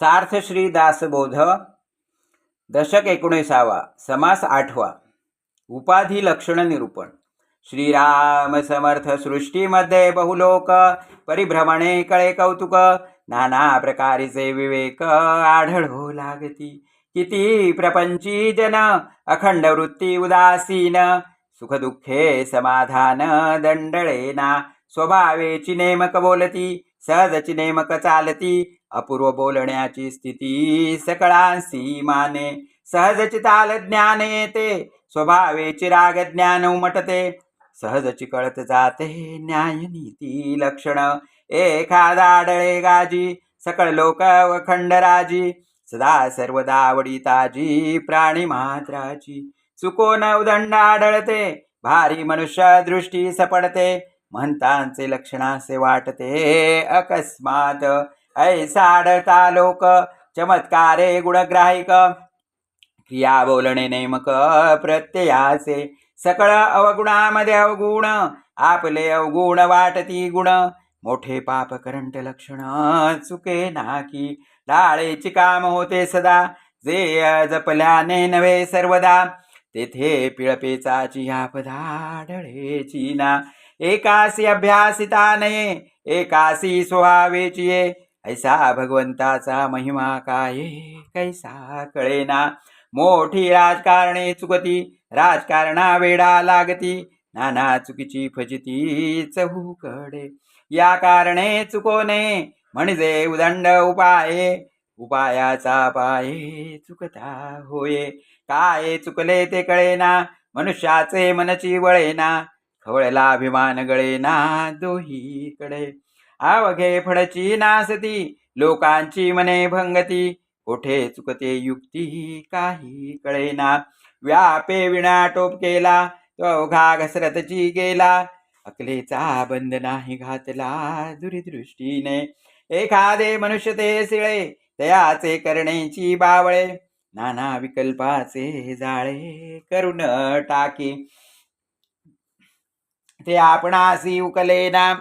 सार्थ श्री दासबोध दशक एकोणीसावा समास आठवा. उपाधी लक्षण निरूपण. श्रीराम समर्थ सृष्टीमध्ये बहुलोक. परिभ्रमणे कळे कौतुक. नाना प्रकारेचे विवेक आढळो लागती. किती प्रपंची जन अखंड वृत्ती उदासीन. सुखदुःखे समाधान दंडळेना. स्वभावेची नेमक बोलती सहजची नेमक चालती. अपूर्व बोलण्याची स्थिती सकळांसी माने. सहजची ताल ज्ञान येते स्वभावेची राग ज्ञान उमटते. सहजची कळत जाते न्याय नीती लक्षण. एखादा आडळे गाजी सकळ लोक वखंड राजी. सदा सर्वदा आवडी ताजी प्राणी मात्राची. चुकोन उदंड आढळते भारी मनुष्य दृष्टी सपडते. महंतांचे लक्षणासे वाटते अकस्मात. ऐसा आढळता लोक चमत्कारे गुणग्राहिक. क्रिया बोलणे नेमक प्रत्ययाचे. सकळ अवगुणामध्ये अवगुण आपले अवगुण वाटती गुण. मोठे पाप करंट लक्षण चुके नाकी. लाळेची काम होते सदा जे जपल्याने नव्हे सर्वदा. तेथे पिळपेचाची आपदाडळेची ना एकासी अभ्यासिता नये एकासी स्वभावेची ये ऐसा भगवंताचा महिमा काय? कैसा कळेना? मोठी राजकारणे चुकती राजकारणा वेडा लागती नाना चुकीची फजिती चहूकडे. या कारणे चुकोने म्हणजे उदंड उपाये उपायाचा पाये चुकता होये. काय चुकले ते कळेना मनुष्याचे मनची वळेना खवळला अभिमान गळेना दोहीकडे. आवघे फडची नासती लोकांची मने भंगती. कोठे चुकते युक्ती काही कळेना. व्यापे विणा टोप केला तो अवघा घसरतची गेला. अकलेचा बंद नाही घातला दुरीदृष्टीने. एखादे मनुष्य ते सिळे तयाचे करणेची बावळे. नाना विकल्पाचे जाळे करून टाकी. ते आपणासी उकलेना.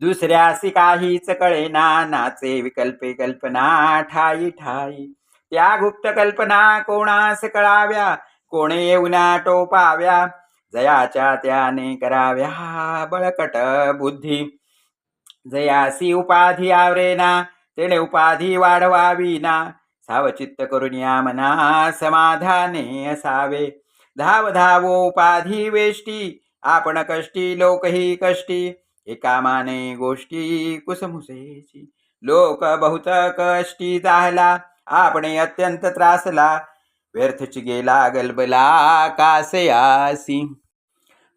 दुसऱ्यासी काहीच कळेना नाचे विकल्पे कल्पना ठाई ठाई. त्या गुप्त कल्पना कोणास कळाव्या? कोणे येऊना टोपाव्या? जयाच्या त्याने कराव्या बळकट बुद्धी. जयासी उपाधी आवरेना तेने उपाधी वाढवावी ना. सावचित्त करून या मना समाधाने असावे. धाव धावो उपाधी वेष्टी आपण कष्टी लोकही कष्टी. एकामाने गोष्टी कुसमुसेची. लोक बहुत कष्टी जाहला आपण अत्यंत त्रासला. व्यर्थची गेला गलबला कासे आसी.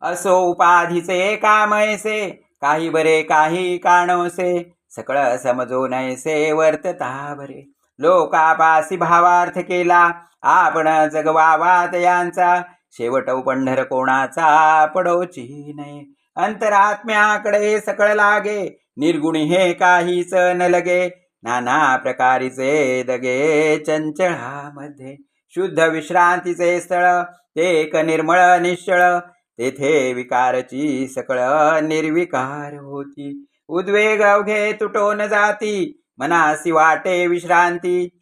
असो उपाधीचे कामयसे काही बरे काही काणोसे. सकळ समजो नयसे वर्तता बरे लोकापासी भावार्थ केला आपण जगवावात यांचा शेवट पंढर कोणाचा पडोची नये. अंतरात्म्याकडे सकळ लागे निर्गुणी हे काहीच न लगे. नाना प्रकारीचे दगे चंचळामध्ये शुद्ध विश्रांतीचे स्थळ ते एक निर्मळ निश्चळ. तेथे विकारची सकळ निर्विकार होती. उद्वेग अवघे तुटोन जाती मनासी वाटे विश्रांती.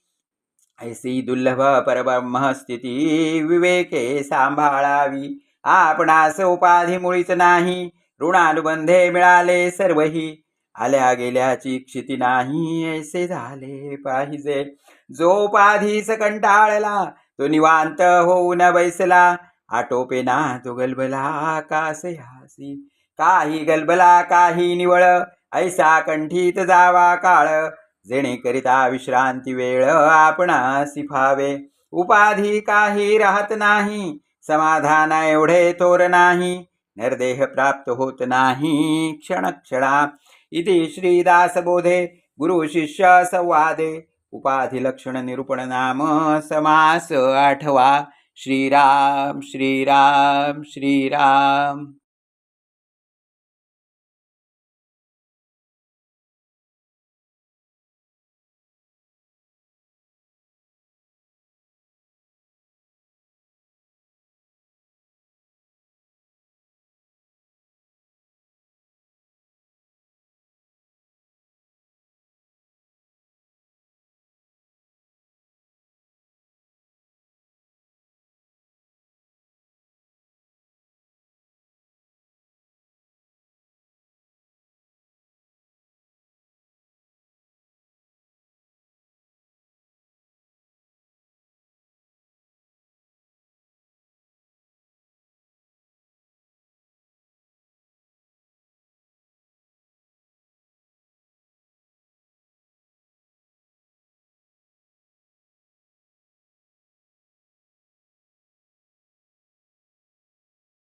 ऐसी दुर्लभ परब्रह्म स्थिती विवेके सांभाळावी. आपणास उपाधी मुळीच नाही ऋणानुबंधे मिळाले सर्वही. आल्या गेल्याची क्षिती नाही ऐसे झाले पाहिजे. जो पाधीस कंटाळला तो निवांत होऊन बैसला. आटोपे ना तो गलबला कासयासी काही गलबला काही निवळ ऐसा कंठीत जावा काळ. जेणेकरिता विश्रांती वेळ आपणासी फावे. उपाधी काही राहत नाही समाधान एवढे थोर नाही. निर्देह प्राप्त होत नाही क्षण क्षणा इति श्रीदासबोधे गुरुशिष्य संवादे उपाधी लक्षण निरूपण नाम समास आठवा। श्रीराम श्रीराम श्रीराम।